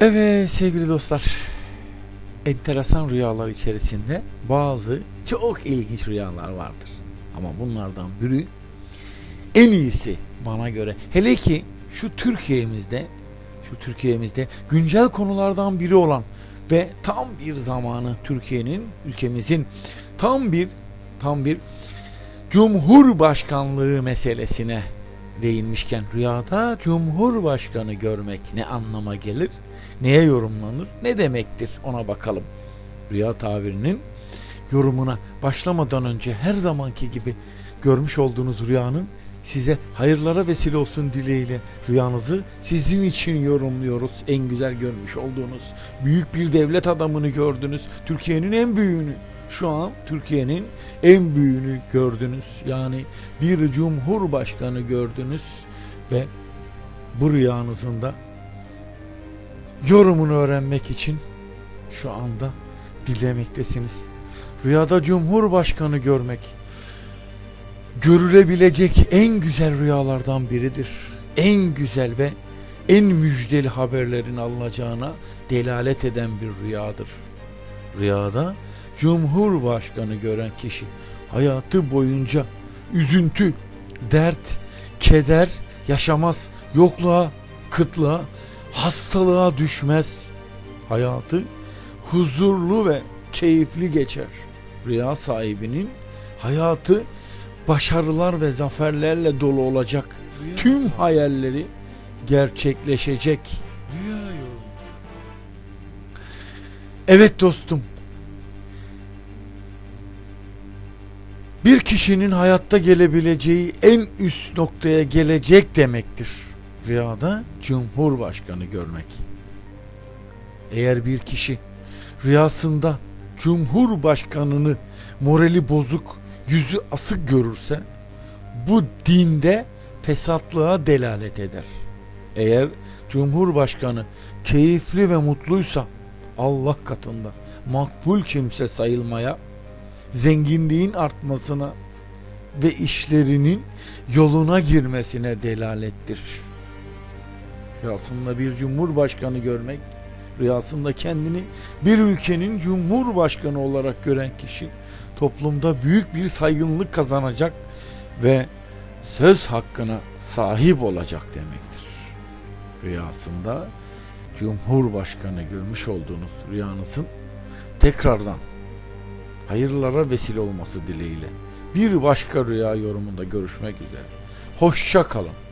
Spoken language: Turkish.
Evet sevgili dostlar. Enteresan rüyalar içerisinde bazı çok ilginç rüyalar vardır. Ama bunlardan biri en iyisi bana göre. Hele ki şu Türkiye'mizde şu Türkiye'mizde güncel konulardan biri olan ve tam bir zamanı Türkiye'nin ülkemizin tam bir tam bir Cumhurbaşkanlığı meselesine değinmişken rüyada Cumhurbaşkanı görmek ne anlama gelir? Neye yorumlanır? Ne demektir? Ona bakalım. Rüya tabirinin yorumuna başlamadan önce her zamanki gibi görmüş olduğunuz rüyanın size hayırlara vesile olsun dileğiyle rüyanızı sizin için yorumluyoruz. En güzel görmüş olduğunuz büyük bir devlet adamını gördünüz. Türkiye'nin en büyüğünü şu an Türkiye'nin en büyüğünü gördünüz. Yani bir cumhurbaşkanı gördünüz ve bu rüyanızın da yorumunu öğrenmek için şu anda dilemektesiniz. Rüyada cumhurbaşkanı görmek görülebilecek en güzel rüyalardan biridir. En güzel ve en müjdeli haberlerin alınacağına delalet eden bir rüyadır. Rüyada Cumhurbaşkanı gören kişi hayatı boyunca üzüntü, dert, keder yaşamaz, yokluğa, kıtlığa, hastalığa düşmez. Hayatı huzurlu ve keyifli geçer. Rüya sahibinin hayatı başarılar ve zaferlerle dolu olacak. Tüm hayalleri gerçekleşecek. Evet dostum. Bir kişinin hayatta gelebileceği en üst noktaya gelecek demektir. Rüyada Cumhurbaşkanı görmek. Eğer bir kişi rüyasında Cumhurbaşkanını morali bozuk, yüzü asık görürse bu dinde fesatlığa delalet eder. Eğer Cumhurbaşkanı keyifli ve mutluysa Allah katında makbul kimse sayılmaya, zenginliğin artmasına ve işlerinin yoluna girmesine delalettir. Rüyasında bir cumhurbaşkanı görmek, rüyasında kendini bir ülkenin cumhurbaşkanı olarak gören kişi toplumda büyük bir saygınlık kazanacak ve söz hakkına sahip olacak demektir. Rüyasında Cumhurbaşkanı görmüş olduğunuz rüyanızın tekrardan hayırlara vesile olması dileğiyle bir başka rüya yorumunda görüşmek üzere. Hoşça kalın.